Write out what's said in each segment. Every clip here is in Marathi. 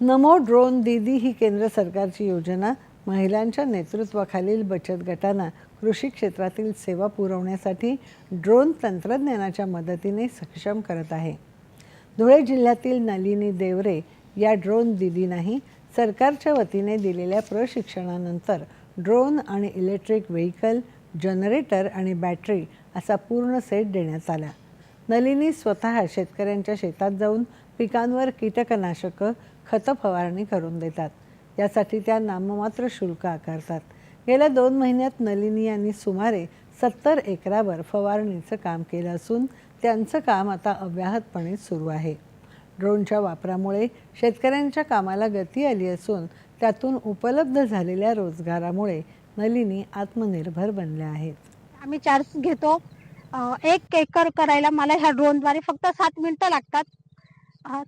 नमो ड्रोन दीदी ही केंद्र सरकारची योजना. महिलांच्या नेतृत्वाखालील बचत गटांना कृषी क्षेत्रातील सेवा पुरवण्यासाठी ड्रोन तंत्रज्ञानाच्या मदतीने सक्षम करत आहे. धुळे जिल्ह्यातील नलिनी देवरे या ड्रोन दिदींनाही सरकारच्या वतीने दिलेल्या प्रशिक्षणानंतर ड्रोन आणि इलेक्ट्रिक व्हेकल जनरेटर आणि बॅटरी असा पूर्ण सेट देण्यात आला. नलिनी स्वतः शेतकऱ्यांच्या शेतात जाऊन पिकांवर कीटकनाशकं खतं फवारणी करून देतात. यासाठी त्या नाममात्र शुल्क आकारतात. गेल्या दोन महिन्यात नलिनी यांनी सुमारे सत्तर एकरावर फवारणीचं काम केलं असून त्यांचं काम आता अव्याहतपणे सुरू आहे. ड्रोनच्या वापरामुळे शेतकऱ्यांच्या कामाला गती आली असून त्यातून उपलब्ध झालेल्या रोजगारामुळे नलिनी आत्मनिर्भर बनल्या आहेत. आम्ही चार्ज घेतो. एक एकर करायला मला ह्या ड्रोनद्वारे फक्त सात मिनटं लागतात.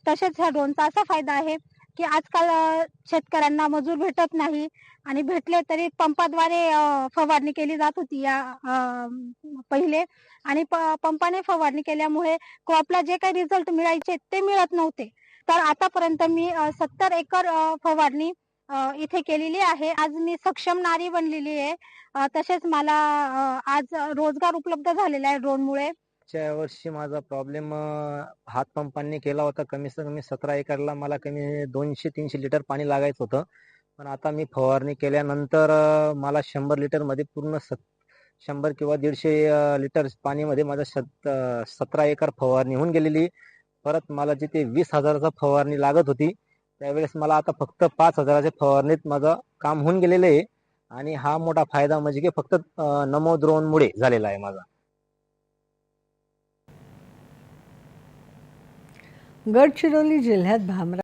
तसेच ह्या ड्रोनचा असा फायदा आहे की आजकाल शेतकऱ्यांना मजूर भेटत नाही आणि भेटले तरी पंपाद्वारे फवारणी केली जात होती या पहिले. आणि प- पंपाने फवारणी केल्यामुळे क्रॉपला जे काही रिझल्ट मिळायचे ते मिळत नव्हते. तर आतापर्यंत मी सत्तर एकर फवारणी इथे केलेली आहे. आज मी सक्षम नारी बनलेली आहे. तसेच मला आज रोजगार उपलब्ध झालेला आहे ड्रोनमुळे. मागच्या वर्षी माझा प्रॉब्लेम हातपंपांनी केला होता. कमीत कमी सतरा एकरला मला कमी दोनशे तीनशे लिटर पाणी लागायचं होतं. पण आता मी फवारणी केल्यानंतर मला शंभर लिटरमध्ये पूर्ण सत शंभर किंवा दीडशे लिटर पाणीमध्ये माझं सत सतरा एकर फवारणी होऊन गेलेली. परत मला जिथे वीस हजाराचा फवारणी लागत होती त्यावेळेस मला आता फक्त पाच हजाराच्या फवारणीत माझं काम होऊन गेलेलं आहे. आणि हा मोठा फायदा म्हणजे की फक्त अं, नमो ड्रोनमुळे झालेला आहे माझा. गडचिरोली जिल्ह्यात भामरा